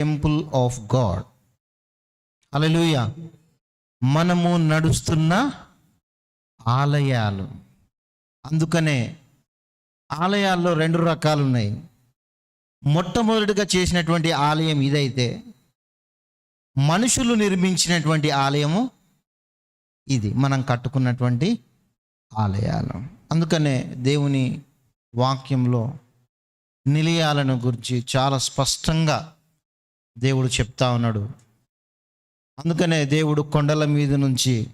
Temple of God అలలుయ మనము నడుస్తున్న ఆలయాలు. అందుకనే ఆలయాల్లో రెండు రకాలు ఉన్నాయి. మొట్టమొదటిగా చేసినటువంటి ఆలయం ఇదైతే మనుషులు నిర్మించినటువంటి ఆలయము ఇది. మనం కట్టుకున్నటువంటి ఆలయాలు. అందుకనే దేవుని వాక్యంలో నిలయాలను గురించి చాలా స్పష్టంగా దేవుడు చెప్తా ఉన్నాడు. అందుకనే దేవుడు కొండల మీద నుంచి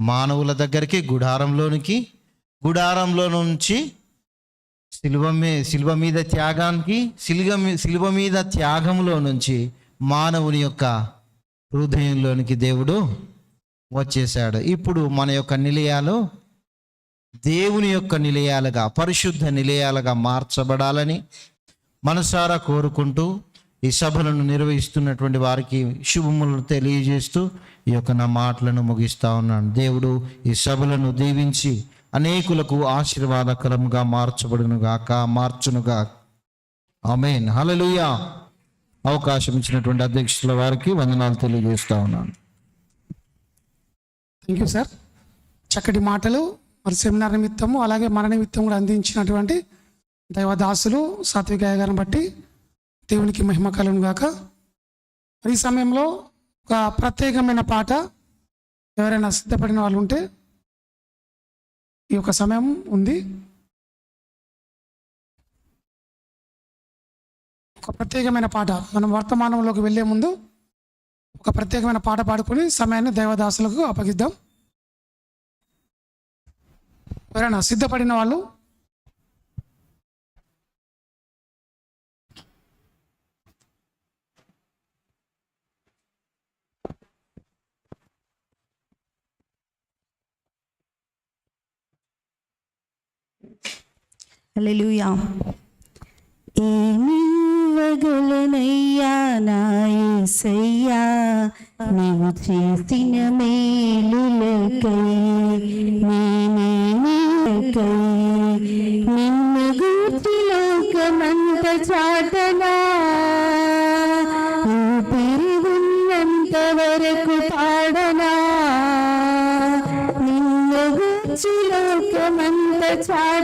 మానవుల దగ్గరికి గుడారంలోనికి గుడారంలో నుంచి శిల్వ మీ మీద త్యాగానికి శిలువ మీ మీద త్యాగంలో నుంచి మానవుని యొక్క హృదయంలోనికి దేవుడు వచ్చేసాడు ఇప్పుడు మన యొక్క నిలయాలు దేవుని యొక్క నిలయాలుగా పరిశుద్ధ నిలయాలుగా మార్చబడాలని మనసారా కోరుకుంటూ ఈ సభలను నిర్వహిస్తున్నటువంటి వారికి శుభములను తెలియజేస్తూ ఈ యొక్క నా మాటలను ముగిస్తా ఉన్నాను. దేవుడు ఈ సభలను దీవించి అనేకులకు ఆశీర్వాదకరంగా మార్చబడునుగాక మార్చునుగా ఆమెన్. హలలుయా అవకాశం ఇచ్చినటువంటి అధ్యక్షుల వారికి వందనాలు తెలియజేస్తా ఉన్నాను. థ్యాంక్ యూ సార్ చక్కటి మాటలు మరి సెమినార్ నిమిత్తము అలాగే మన నిమిత్తం కూడా అందించినటువంటి దైవదాసులు సాత్విక గారిని బట్టి దేవునికి మహిమ కలుగును గాక. ఈ సమయంలో ఒక ప్రత్యేకమైన పాట ఎవరైనా సిద్ధపడిన వాళ్ళు ఉంటే ఈ యొక్క సమయం ఉంది. ఒక ప్రత్యేకమైన పాట. మనం వర్తమానంలోకి వెళ్ళే ముందు ఒక ప్రత్యేకమైన పాట పాడుకొని సమయాన్ని దైవదాసులకు అప్పగిద్దాం. ఎవరైనా సిద్ధపడిన వాళ్ళు హల్లెలూయా. ఏమివ్వగలనయ్యా నా నీవు చేసిన మేలులకై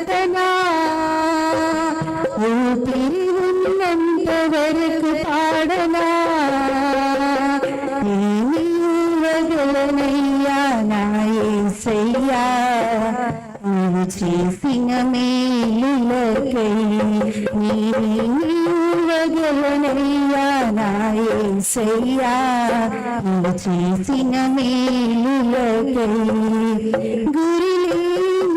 చాటనా ఊపిరి ఉన్నంత వరకు పాడనా? ఏమి నా యేసయ్యా నీవు చేసిన మేలులకై నీవేమి నా యేసయ్యా నీవు చేసిన మేలులకై గురి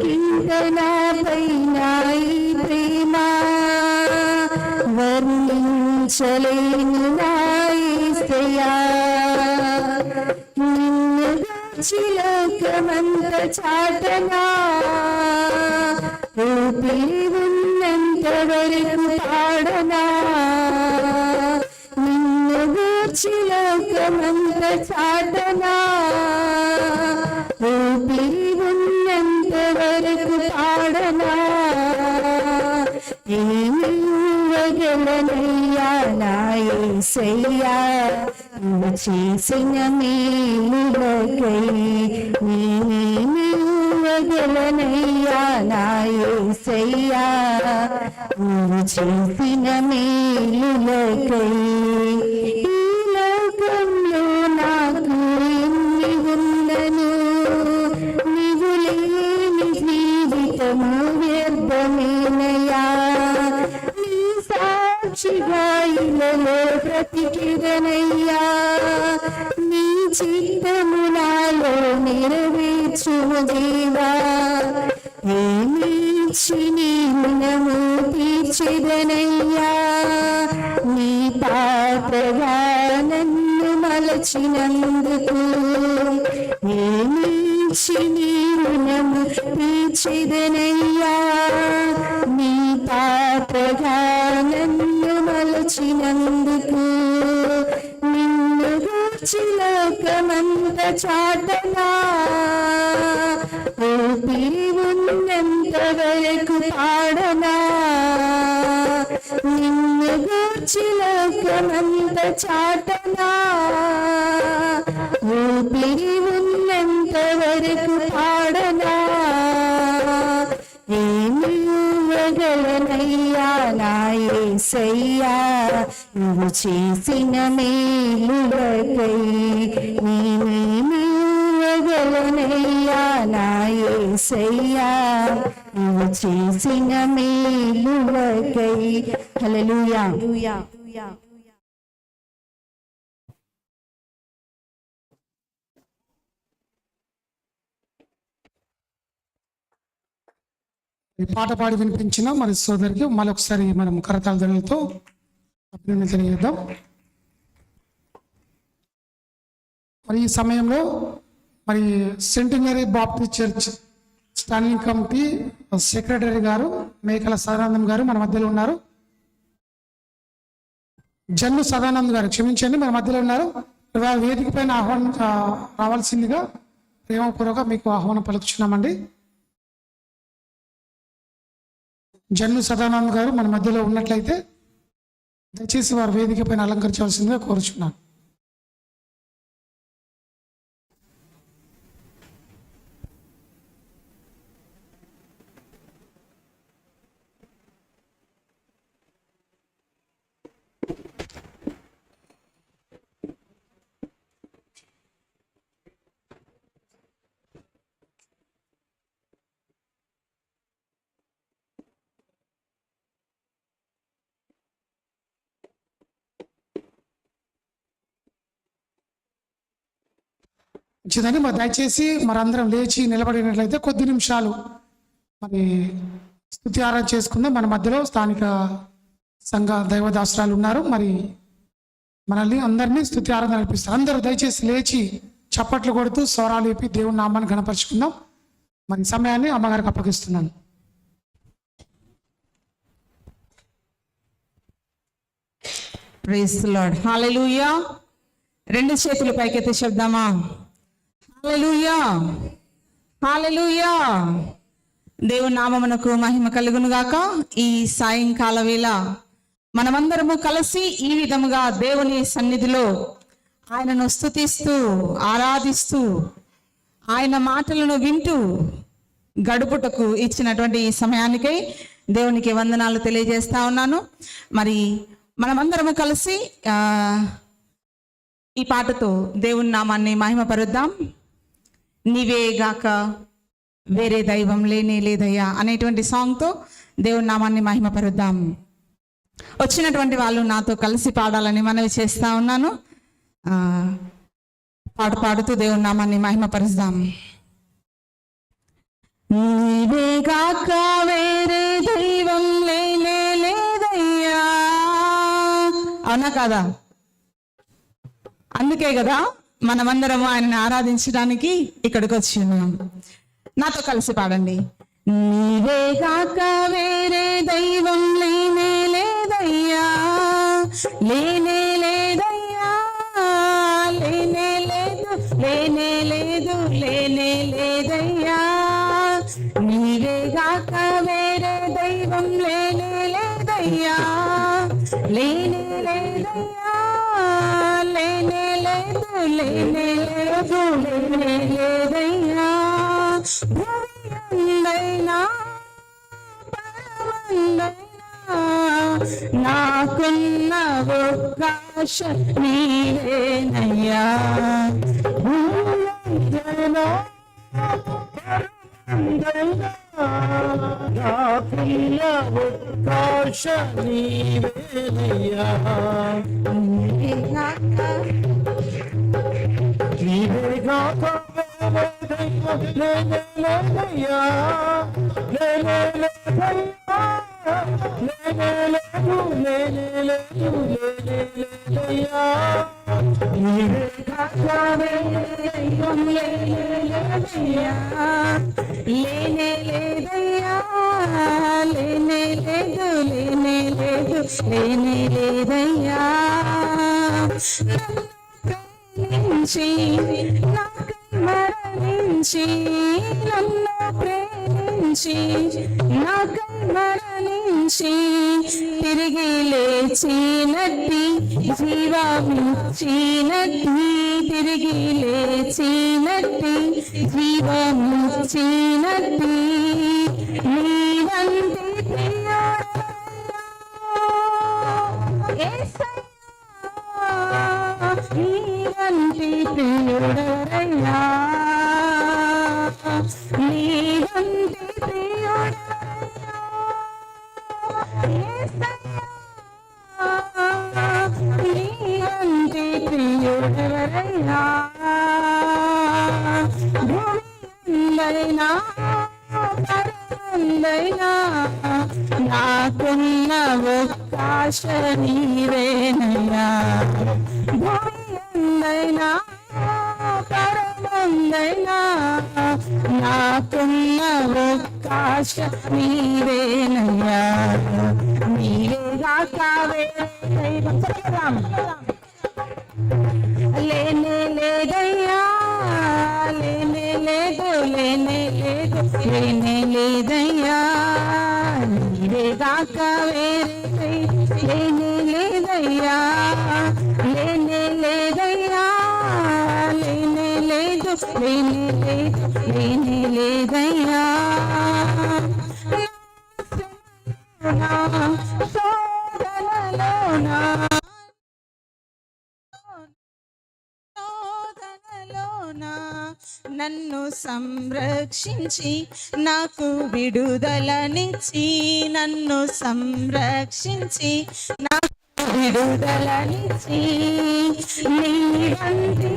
ఇందుకింత నాపైన ప్రేమ వర్ణించలేను నా చిలకమంత చాటనా ఊపిరి చేసిన మేలులకై నేనేమి ఇవ్వగలనయ్యా నా యేసయ్యా నువ్వు చేసిన మేలులకై దేవా. ఏమి నీ రుణము తీర్చిదనయ్యా? నీ పాత్రగా నన్ను మలచినందుకు. నీ మించి నీ రుణము తీర్చిదనయ్యా? నీ పాత్రగా నన్ను మలచినందుకు. నిన్ను గూర్చి లోకమంత చిలకనంత చాటనా ఊపిరి ఉన్నంత వరకు పాడనా? ఏమి ఇవ్వగలనయ్యా నా యేసయ్యా నువ్వు చేసిన మేలులకై. నేనేమి ఇవ్వగలనయ్యా నా యేసయ్యా చేసిన మేలులకై హల్లెలూయా ఈ పాట పాడి వినిపించిన మరి సోదరికి మళ్ళీ ఒకసారి మనం కరతాళతో అభినందన తెలియజేద్దాం. మరి ఈ సమయంలో మరి centenary Baptist church standing committee secretary గారు మేకల సదానందం గారు మన మధ్యలో ఉన్నారు. జన్ను సదానంద్ గారు క్షమించండి మన మధ్యలో ఉన్నారు. వేదిక పైన ఆహ్వానం రావాల్సిందిగా ప్రేమపూర్వక మీకు ఆహ్వానం పలుకుచున్నామండి. జన్ను సదానంద్ గారు మన మధ్యలో ఉన్నట్లయితే దయచేసి వారు వేదిక పైన అలంకరించవలసిందిగా కోరుచున్నాను. మంచిదని మరి దయచేసి మరందరం లేచి నిలబడినట్లయితే కొద్ది నిమిషాలు మరి స్థుతి ఆరాధన చేసుకుందాం. మన మధ్యలో స్థానిక సంఘ దైవదాసరాలు ఉన్నారు. మరి మనల్ని అందరినీ స్థుతి ఆరాధన నడిపిస్తారు అందరూ దయచేసి లేచి చప్పట్లు కొడుతూ స్వరాలు ఇప్పి దేవుని నామాన్ని గణపరుచుకుందాం మరి సమయాన్ని అమ్మగారికి అప్పగిస్తున్నాను. ప్రైజ్ లార్డ్ హల్లెలూయా రెండు చేతులు పైకెత్తి చెప్దామా? హల్లెలూయా. హల్లెలూయా. దేవుని నామమునకు మహిమ కలుగును గాక ఈ సాయంకాల వేళ మనమందరము కలిసి ఈ విధముగా దేవుని సన్నిధిలో ఆయనను స్తుతిస్తూ ఆరాధిస్తూ ఆయన మాటలను వింటూ గడుపుటకు ఇచ్చినటువంటి ఈ సమయానికై దేవునికి వందనాలు తెలియజేస్తా ఉన్నాను. మరి మనమందరము కలిసి ఈ పాటతో దేవుని నామాన్ని మహిమపరుద్దాం. నీవేగాక వేరే దైవం లేనే లేదయ్యా అనేటువంటి సాంగ్తో దేవుని నామాన్ని మహిమపరుద్దాం. వచ్చినటువంటి వాళ్ళు నాతో కలిసి పాడాలని మనవి చేస్తా ఉన్నాను. పాట పాడుతూ దేవుని నామాన్ని మహిమపరుద్దాం. నీవేగాక వేరే దైవం లేనే లేదయ్యా. అవునా కాదా? అందుకే కదా మనమందరం ఆయనని ఆరాధించడానికి ఇక్కడికి వచ్చి ఉన్నాం. నాతో కలిసి పాడండి. నీవే కాక వేరే దైవం లేనే లేదయ్యా. లేనే లేదయ్యా. లేనే లేదు లేనే లేదు లేనే లేదయ్యా. నీవే కాక వేరే దైవం లేనే లేదయ్యా. లేనే లేదయ్యా. లేనే లేదు లేనే లేదు లేనే లేదయ్యా భూమి పరమందైనా నాకున్న అవకాశ నీవేనయ్యా భూమి నాకున్న అవకాశ నీవేనయ్యా నీవే కాక దైవం లేనే లేదయ్యా లేనే లేదయ్యా లేనే లేదు లేనే లేదు లేనే లేదయ్యా నీవే కాచావే దైవం లేదయ్యా లేనే లేదయ్యా లేనే లేదు లేనే లేదు లేనే లేదయ్యా ప్రేమించి నాకు మరణించి నన్ను ప్రేమించి నాకు మరణించి తిరిగి లేచినట్టి జీవమిచ్చినట్టి తిరిగి లేచినట్టి జీవమిచ్చినట్టి నీవంటి నీవంటి ప్రియుడరయ్యా అవకాశ నీవేనయ్యా భూమిందైనా పరమందైనా నాకున్న అవకాశ నీవేనయ్యా నీవేగా కావే లేనే లేదయ్యా లేనే లేదు లేనే లేదు లేనే లేదయ్యా. నీవేగాక లేనే లేదయ్యా లేనే లేదయ్యా లేనే లేదు లేనే లేదు లేనే లేదయ్యా. సంరక్షించి నాకు విడుదలనిచ్చి నన్ను సంరక్షించి నాకు విడుదలనిచ్చి నీ వంటి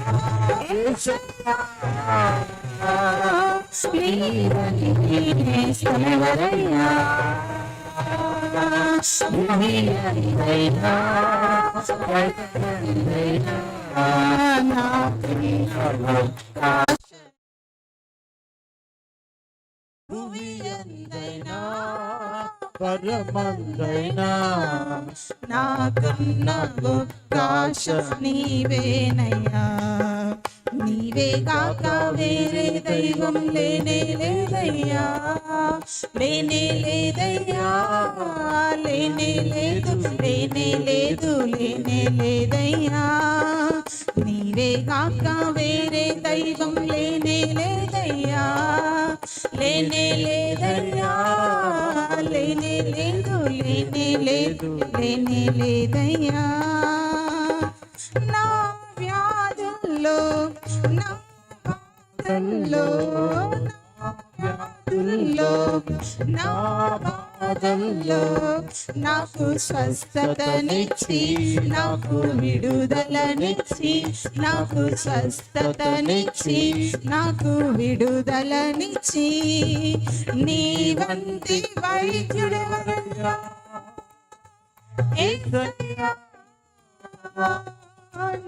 నేస్తమా. నీ వంటి నేస్తమెవరయ్యా? నీ వంటి నేస్తమెవరయ్యా? ఏసయ్యా. నీ వంటి నేస్తమెవరయ్యా? నీ అందైనా, అందైనా నాకు భూమి ఎందైనా పరమందైనా నాకున్న అవకాశ నీవేనయ్యా. నీవే కాక వేరే దైవం లేనే లేదయ్యా. లేనే లేదయ్యా. లేనే లేదు లేనే లేదు. లేదయ్యా. నా వ్యాధుల్లో నా బాధల్లో నా వ్యాధుల్లో నా బాధల్లో నాకు స్వస్థతనిచ్చి నాకు విడుదలనిచ్చి నాకు స్వస్థతనిచ్చి నాకు విడుదలనిచ్చి నీ వంటి వైద్యుడెవరయ్యా? ఏసయ్యా.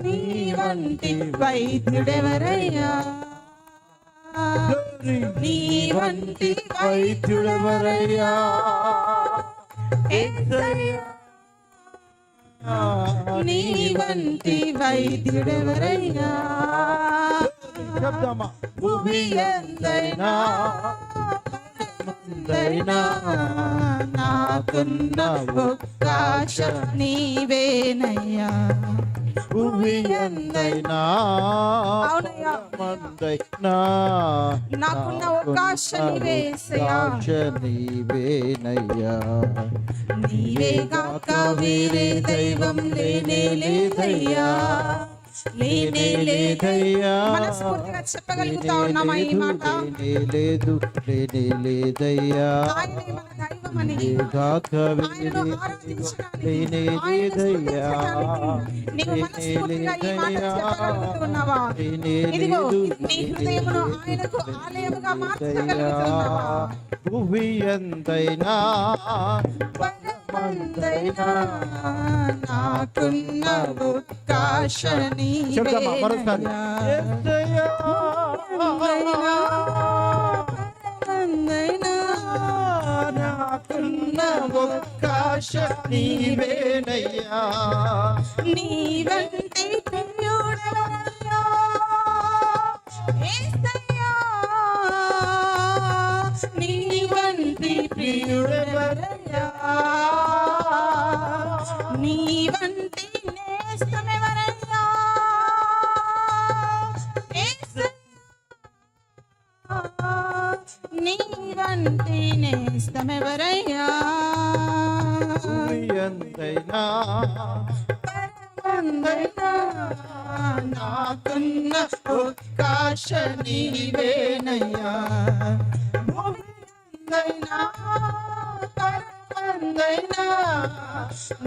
నీ వంటి వైద్యుడెవరయ్యా నీ వంటి వైద్యుడెవరయ్యా ఏసయ్యా. నీ వంటి వైద్యుడెవరయ్యా ఎందైనా నాకున్న ఒక్కాశ నీవేనయ్యా భూమి అవునయ్యా. మందైనా నాకున్న యేసయ్యా. నీవేనయ్యా నీవే కాక వేరే దైవం లేనే లేదయ్యా లేనే లేదయ్యా మనస్ఫూర్తిగా చెప్పగలుగుతా ఉన్నామా ఈ మాట లేనే లేదు లేనే లేదయ్యా ఆయనే మన దైవమని కాక ఆయనను ఆరాధించడానికి లేనే ఆయనను లేదయ్యా స్తుతించడానికి నీవు మనస్ఫూర్తిగా ఈ మాట చెప్పగలుగుతున్నావా లేనే ఇదిగో లేదు నీ హృదయమును ఆయనకు ఆలయముగా మార్చగలుగుతున్నావా భూమి ఎంతైనా నాకున్న ఉత్కాశ పరమందైనా నాకున్న ఒక్కాశ నీవేనయ్యా. నీ వంటి వంటి ప్రియుడెవరయ్యా? నీ వంటి నేస్తమెవరయ్యా? నీ వంటి నేస్తమెవరయ్యా? ఎంతైనా నాకున్న ఒక్కాశ నీవేనయ్యా. భూమియందైనా పరమందైనా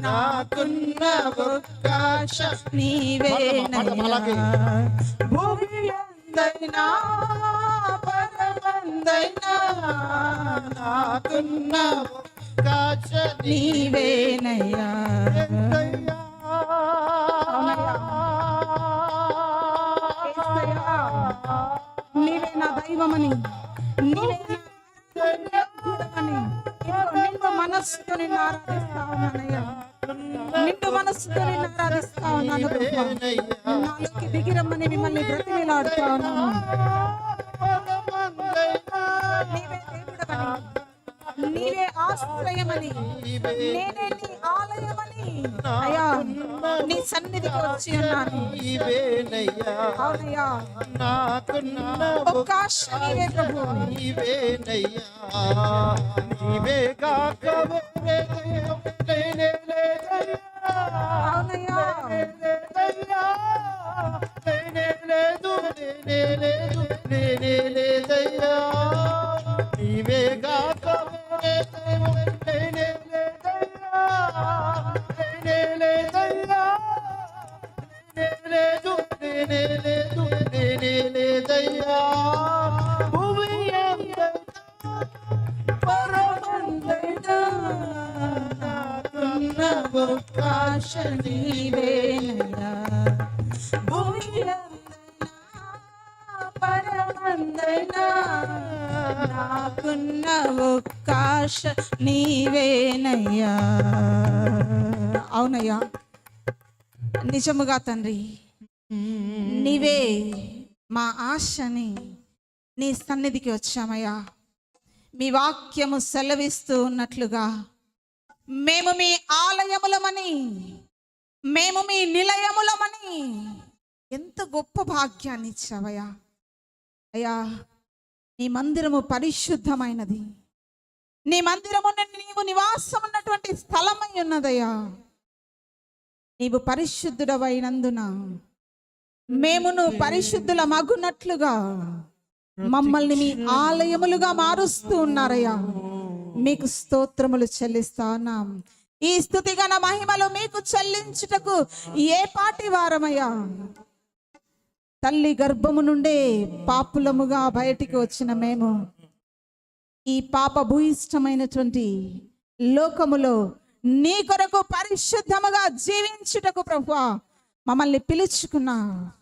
నాకున్న ఒక్కాశ నీవేనయ్యా భూమియందైనా పరమందైనా నాకున్న నీవేనయ్యా నీవేనయ్యా నీవే నా దైవమని. నీవే నిండు మనస్సుతో నిన్ను ఆరాధిస్తా ఉన్నానయ్యా నిండు మనస్సుతో నిన్ను ఆరాధిస్తా ఉన్నాను ప్రభా. నాలోకి దిగిరమ్మని మిమ్మల్ని బ్రతిమిలాడుతా ఉన్నాను నీవే దేవుడమని నీవే ఆశ్రయమని. నేనే నీ ఆలయమని. అయ్యా నీ సన్నిధికి వచ్చి ఉన్నాను. నీవేనయ్యా అవునయ్యా. నాకున్న ఒక్క ఆశ నీవే ప్రభు ఇవే కాకవో పరమందైనా నాకున్న అవకాశ నీవేనయ్యా. అవునయ్యా. నిజముగా తండ్రి నీవే మా ఆశని నీ సన్నిధికి వచ్చామయ్యా. మీ వాక్యము సెలవిస్తూ ఉన్నట్లుగా మేము మీ ఆలయములమని మేము మీ నిలయములమని ఎంత గొప్ప భాగ్యాన్ని ఇచ్చావయ్యా. అయ్యా నీ మందిరము పరిశుద్ధమైనది. నీ మందిరము నీవు నివాసం ఉన్నటువంటి స్థలమై ఉన్నదయ్యా. నీవు పరిశుద్ధుడవైనందున మేమును పరిశుద్ధుల మగునట్లుగా మమ్మల్ని మీ ఆలయములుగా మారుస్తూ ఉన్నారయ్యా. మీకు స్తోత్రములు చెల్లిస్తా ఉన్నాం. ఈ స్థుతిగణ మహిమలు మీకు చెల్లించుటకు ఏ పాటి వారమయ్యా? తల్లి గర్భము నుండే పాపులముగా బయటికి వచ్చిన మేము ఈ పాప భూయిష్టమైనటువంటి లోకములో నీ కొరకు పరిశుద్ధముగా జీవించుటకు ప్రభు మమ్మల్ని పిలుచుకున్నా.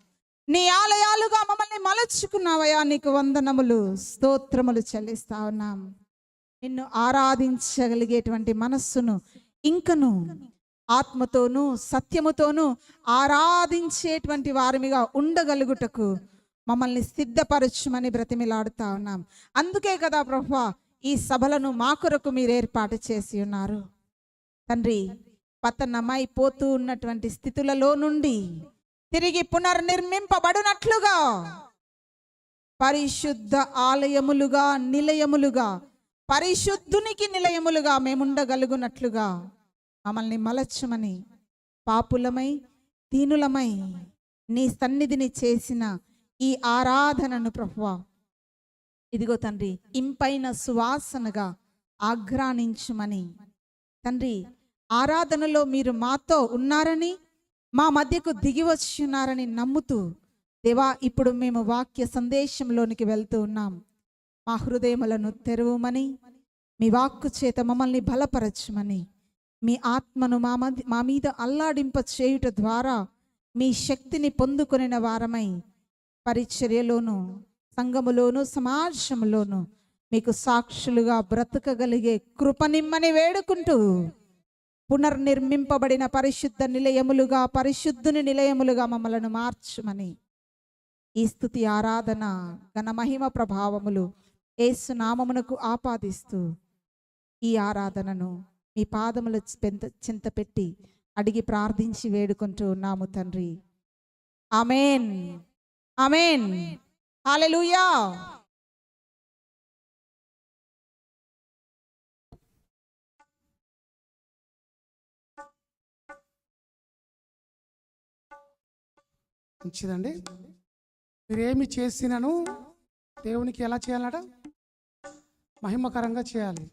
నీ ఆలయాలుగా మమ్మల్ని మలచుకున్నావయ్యా నీకు వందనములు స్తోత్రములు చెల్లిస్తా ఉన్నాం. నిన్ను ఆరాధించగలిగేటువంటి మనస్సును ఇంకను ఆత్మతోనూ సత్యముతోనూ ఆరాధించేటువంటి వారిమిగా ఉండగలుగుటకు మమ్మల్ని సిద్ధపరచుమని బ్రతిమిలాడుతా ఉన్నాం. అందుకే కదా ప్రభు ఈ సభలను మా కొరకు మీరు ఏర్పాటు చేసి ఉన్నారు. తండ్రి పతనమైపోతూ ఉన్నటువంటి స్థితులలో నుండి తిరిగి పునర్నిర్మింపబడినట్లుగా పరిశుద్ధ ఆలయములుగా నిలయములుగా పరిశుద్ధునికి నిలయములుగా మేముండగలుగునట్లుగా మమ్మల్ని మలచమని పాపులమై దీనులమై నీ సన్నిధిని చేసిన ఈ ఆరాధనను ప్రభువ. ఇదిగో తండ్రి ఇంపైన సువాసనగా ఆఘ్రానించుమని తండ్రి ఆరాధనలో మీరు మాతో ఉన్నారని మా మధ్యకు దిగి వచ్చున్నారని నమ్ముతూ దేవా ఇప్పుడు మేము వాక్య సందేశంలోనికి వెళ్తూ ఉన్నాం. మా హృదయములను తెరవమని మీ వాక్కు చేత మమ్మల్ని బలపరచమని. మీ ఆత్మను మా మధ్య మా మీద అల్లాడింప చేయుట ద్వారా మీ శక్తిని పొందుకొనిన వారమై పరిచర్యలోను సంఘములోను సమాజంలోను మీకు సాక్షులుగా బ్రతకగలిగే కృపనిమ్మని వేడుకుంటూ పునర్నిర్మింపబడిన పరిశుద్ధ నిలయములుగా పరిశుద్ధుని నిలయములుగా మమ్మలను మార్చమని ఈ స్థుతి ఆరాధన ఘనమహిమ ప్రభావములు ఏసు నామమునకు ఆపాదిస్తూ ఈ ఆరాధనను మీ పాదముల పెంత చింత పెట్టి అడిగి ప్రార్థించి వేడుకుంటూ ఉన్నాము తండ్రి. అమేన్ అమేన్ హాలెలుయా మంచిదండి మీరేమి చేసినను దేవునికి ఎలా చేయాలట? మహిమకరంగా చేయాలి.